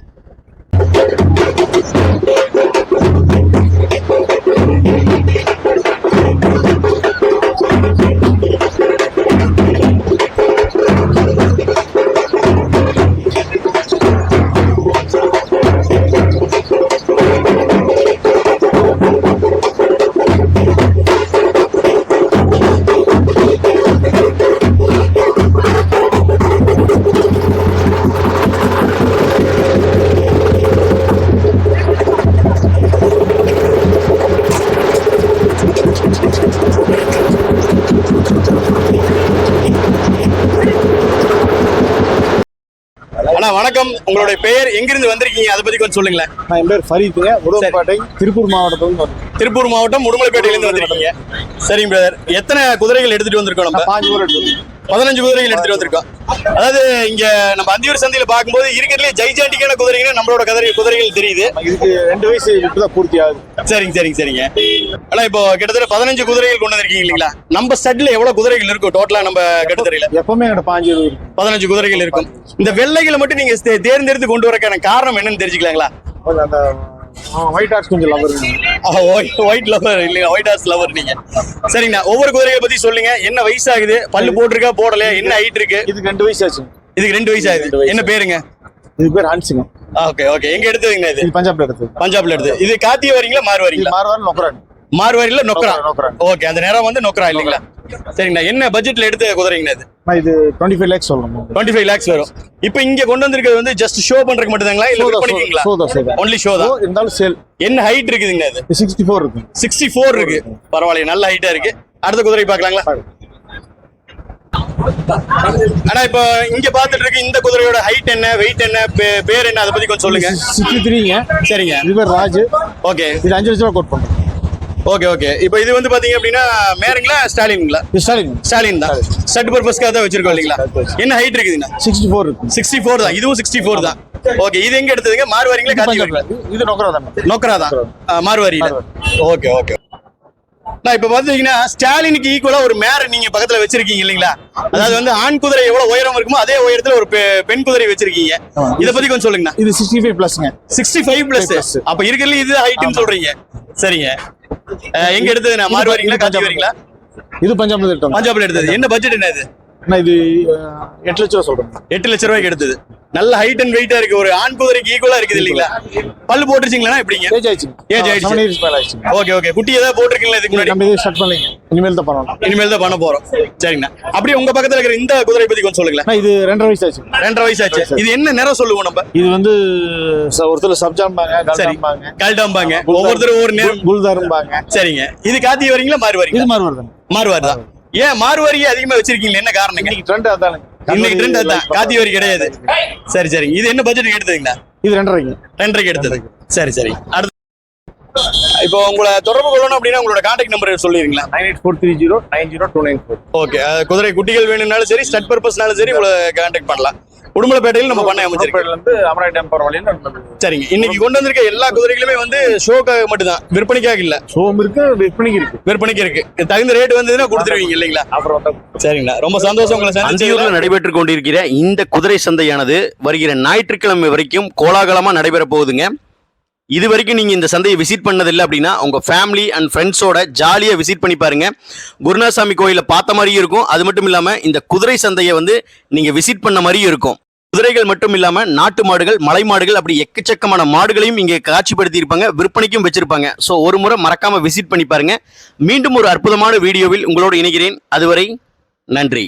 Speaker 1: கொஞ்சம் சொல்லுங்களேன்.
Speaker 4: நான் என் பேர் ஃபரீத்துங்க. உடுமல்பேட்டை திருப்பூர் வந்து
Speaker 1: திருப்பூர் மாவட்டம் உடுமலைப்பேட்டையில இருந்து வந்திருக்கீங்க. சரிங்க பிரதர் எத்தனை குதிரைகள் எடுத்துட்டு வந்திருக்கோம் நம்ம?
Speaker 4: பாஞ்சு பேர்
Speaker 1: பதினஞ்சு குதிரைகள் எடுத்துட்டு வந்திருக்கோம். அதாவது இங்க நம்ம அந்தியூர் சந்தையில பார்க்கும்போது இருக்கிறதுலே ஜைஜாண்டிக்கான குதிரைகள் நம்மளோட குதிரை குதிரைகள் தெரியுது.
Speaker 4: இதுக்கு ரெண்டு வயசு இப்பதான் பூர்த்தி ஆகுது.
Speaker 1: சரிங்க சரிங்க சரிங்க. ஆனா இப்போ கிட்டத்தட்ட பதினஞ்சு குதிரைகள் கொண்டு வந்திருக்கீங்க இல்லைங்களா? நம்ம ஸ்டட்ல எவ்வளவு குதிரைகள் இருக்கும் டோட்டலா நம்ம கட்டுத்தரையில
Speaker 4: எப்பவுமே பாஞ்சு.
Speaker 1: பதினஞ்சு குதிரைகள் இருக்கும். இந்த வெள்ளைகளை மட்டும் நீங்க தேர்ந்தெடுத்து கொண்டு வரக்கான காரணம் என்னன்னு தெரிஞ்சுக்கலாங்களா?
Speaker 4: ஒயிட் ஹார்ஸ் கொஞ்சம் லவர்
Speaker 1: ஒயிட் லவர் இல்லையா ஒயிட் ஹார்ஸ் லவர் நீங்க. சரிங்கண்ணா ஒவ்வொரு குதிரையை பத்தி சொல்லுங்க. என்ன வயசாகுது? பல்லு போட்டிருக்கா போடலையா? என்ன ஹைட் இருக்கு?
Speaker 4: இதுக்கு ரெண்டு வயசு ஆச்சு
Speaker 1: இதுக்கு ரெண்டு வயசு ஆகுது. என்ன பேருங்க?
Speaker 4: இது பேர் ஹான்சிங்க
Speaker 1: ஓகே ஓகே எங்க எடுத்ததுங்கண்ணா இது?
Speaker 4: இது பஞ்சாப்ல எடுத்தது
Speaker 1: பஞ்சாப்ல எடுத்து. இது காத்திய வரீங்களா மாறு வரீங்களா?
Speaker 4: மாறுவாரு நொக்கரான்.
Speaker 1: மார்வாரியில நொக்கரா. ஓகே அந்த நேரம் வந்து நொக்கரா இல்லைங்களா? சரிங்கண்ணா. என்ன பட்ஜெட்ல எடுத்த குதிரைங்கண்ணா இது?
Speaker 4: இது டுவெண்ட்டி ஃபைவ் லேக்ஸ் சொல்லணும்
Speaker 1: டுவெண்ட்டி ஃபைவ் லேக்ஸ் வரும். இப்போ இங்க கொண்டு வந்திருக்கிறது வந்து ஜஸ்ட் ஷோ பண்றதுக்கு மட்டும்தாங்களா இல்ல பண்ணிக்கீங்களா. ஒன்லி ஷோ தான்
Speaker 4: இருந்தாலும் சேல்
Speaker 1: என்ன ஹைட் இருக்குதுங்கண்ணா இது?
Speaker 4: சிக்ஸ்டி ஃபோர் இருக்கு.
Speaker 1: சிக்ஸ்டி ஃபோர் இருக்கு பரவாயில்ல நல்ல ஹைட்டா இருக்கு. அடுத்த குதிரை பார்க்கலாங்களா? ஆனா இப்போ இங்க பாத்துட்டு இருக்கு இந்த குதிரையோட ஹைட் என்ன வெயிட் என்ன பேர் என்ன அதை பத்தி கொஞ்சம் சொல்லுங்க.
Speaker 4: சிக்ஸ்டி த்ரீங்க
Speaker 1: சரிங்க.
Speaker 4: இது பேர் ராஜ்.
Speaker 1: ஓகே.
Speaker 4: இது அஞ்சு லட்சம் ரூபா கோட் பண்றோம்
Speaker 1: ஓகே ஓகே. இப்போ இது வந்து பாத்தீங்க அப்படின்னா மேருங்களா ஸ்டாலின்ங்களா?
Speaker 4: ஸ்டாலின்.
Speaker 1: ஸ்டாலின் தான். ஸ்டட் பர்பஸ்க்காக தான் வச்சிருக்கோம் இல்லைங்களா? என்ன ஹைட் இருக்குதுண்ணா?
Speaker 4: சிக்ஸ்டி ஃபோர்
Speaker 1: சிக்ஸ்டி ஃபோர் தான். இதுவும் சிக்ஸ்டி ஃபோர் தான் ஓகே இது எங்க எடுத்ததுங்க? மார்வாரிங்களா காத்தி
Speaker 4: இது- நொக்கரா தானே.
Speaker 1: நோக்கரா. தான் மார்வாரியில. Okay okay. நான் இப்ப பாத்தீங்கன்னா ஸ்டாலினுக்கு ஈக்குவலா ஒரு மேர் நீங்க பக்கத்துல வச்சிருக்கீங்க இல்லைங்களா? அதாவது வந்து ஆண் குதிரை எவ்வளவு உயரம் இருக்குமோ அதே உயரத்துல ஒரு பெண் குதிரை வச்சிருக்கீங்க. இத பத்தி கொஞ்சம் சொல்லுங்கண்ணா.
Speaker 4: இது சிக்ஸ்டி ஃபைவ் பிளஸ்ங்க
Speaker 1: சிக்ஸ்டி ஃபைவ் பிளஸ். அப்ப இருக்கிறதுல இது ஹைட்னு சொல்றீங்க. சரிங்க. எங்க எடுத்தது நான்? மார்வாரிங்களா காஞ்சி வரீங்களா
Speaker 4: இது பஞ்சாப்ல எடுத்தோம்
Speaker 1: பஞ்சாப்ல எடுத்தது. என்ன பட்ஜெட் என்ன இது?
Speaker 7: ஆனா இது எட்டு லட்ச ரூபா சொல்றேன்.
Speaker 1: எட்டு லட்ச ரூபாய்க்கு எடுத்தது. நல்ல ஹைட் அண்ட் வெயிட்டா இருக்கு. ஒரு ஆண் குதிரைக்கு ஈக்குவலா இருக்குது இல்லீங்களா? பல்லு போட்டுருச்சிங்களா எப்படிங்க?
Speaker 7: ஏஜ் ஆயிடுச்சு
Speaker 1: Age ஆயிடுச்சு. ஓகே ஓகே குட்டி ஏதாவது போட்டிருக்கீங்களா இதுக்கு முன்னாடி?
Speaker 7: நம்ம இது ஸ்டார்ட் பண்ணலைங்க. இனிமேல் தான் பண்ணணும்.
Speaker 1: இனிமேல் தான் பண்ண போறோம். சரிங்கண்ணா. அப்படியே உங்க பக்கத்துல இருக்கிற இந்த குதிரை பத்தி கொஞ்சம் சொல்லுங்களேன்.
Speaker 7: இது ரெண்டரை வயசு ஆச்சு
Speaker 1: ரெண்டரை வயசு ஆச்சு இது என்ன நிறம் சொல்லுவோம் நம்ம?
Speaker 7: இது வந்து ஒருத்தர் சப்ஜாம்பாங்க கல்டாம்பாங்க
Speaker 1: கல்டாம்பாங்க ஒவ்வொருத்தரும் ஒவ்வொரு நேரம்.
Speaker 7: புல்தாரும்பாங்க
Speaker 1: சரிங்க. இது காத்தி வரீங்களா மாறு
Speaker 7: இது
Speaker 1: வரீங்களா
Speaker 7: மாதிரி வருதுங்க.
Speaker 1: மாறுவார் தான் ஏன் மாறுவாரியே அதிகமா வச்சிருக்கீங்க என்ன காரணங்க
Speaker 7: இன்னைக்கு ட்ரெண்ட் அதானே
Speaker 1: இன்னைக்கு ட்ரெண்ட் அதான். காத்தி வரி கிடையாது. சரி சரி. இது என்ன பட்ஜெட் எடுத்ததுங்கண்ணா
Speaker 7: இது ரெண்டரைங்க
Speaker 1: ரெண்டரைக்கு எடுத்தது. சரி சரி. அடுத்து இப்போ உங்களை தொடர்பு கொள்ளணும் அப்படின்னா உங்களோட contact number சொல்லிடுங்களா
Speaker 7: nine eight four three zero nine zero two nine four.
Speaker 1: Okay குதிரை குட்டிகள் வேணும்னாலும் சரி ஸ்டட் பர்பஸ்னாலும் சரி உங்களை கான்டாக்ட் பண்ணலாம். உடுமலைப்பேட்டையில் நம்ம பண்ண அமைச்சிருக்கோம் சரிங்க. இன்னைக்கு கொண்டு வந்திருக்க எல்லா குதிரைகளுமே வந்து ஷோக்காக மட்டும்தான். விற்பனைக்காக இல்ல.
Speaker 7: ஷோம் இருக்கு விற்பனைக்கு இருக்கு.
Speaker 1: விற்பனைக்கு இருக்கு. தகுந்த ரேட் வந்ததுன்னா கொடுத்துருவீங்க இல்லைங்களா?
Speaker 7: அப்புறம் வந்து
Speaker 1: சரிங்களா. ரொம்ப சந்தோஷம் உங்களை சந்திச்சதுல.
Speaker 8: நடைபெற்றுக் கொண்டிருக்கிற இந்த குதிரை சந்தையானது வருகிற ஞாயிற்றுக்கிழமை வரைக்கும் கோலாகலமா நடைபெற போகுதுங்க. இது வரைக்கும் நீங்கள் இந்த சந்தையை விசிட் பண்ணதில்லை அப்படின்னா உங்கள் ஃபேமிலி அண்ட் ஃப்ரெண்ட்ஸோட ஜாலியாக விசிட் பண்ணி பாருங்கள் குருநாசாமி கோயிலை பார்த்த மாதிரியும் இருக்கும். அது மட்டும் இல்லாமல் இந்த குதிரை சந்தையை வந்து நீங்கள் விசிட் பண்ண மாதிரியும் இருக்கும். குதிரைகள் மட்டும் இல்லாமல் நாட்டு மாடுகள் மலை மாடுகள் அப்படி எக்கச்சக்கமான மாடுகளையும் இங்கே காட்சிப்படுத்தி இருப்பாங்க விற்பனைக்கும் வச்சிருப்பாங்க. ஸோ ஒரு முறை மறக்காமல் விசிட் பண்ணி பாருங்க. மீண்டும் ஒரு அற்புதமான வீடியோவில் உங்களோடு இணைகிறேன். அதுவரை நன்றி.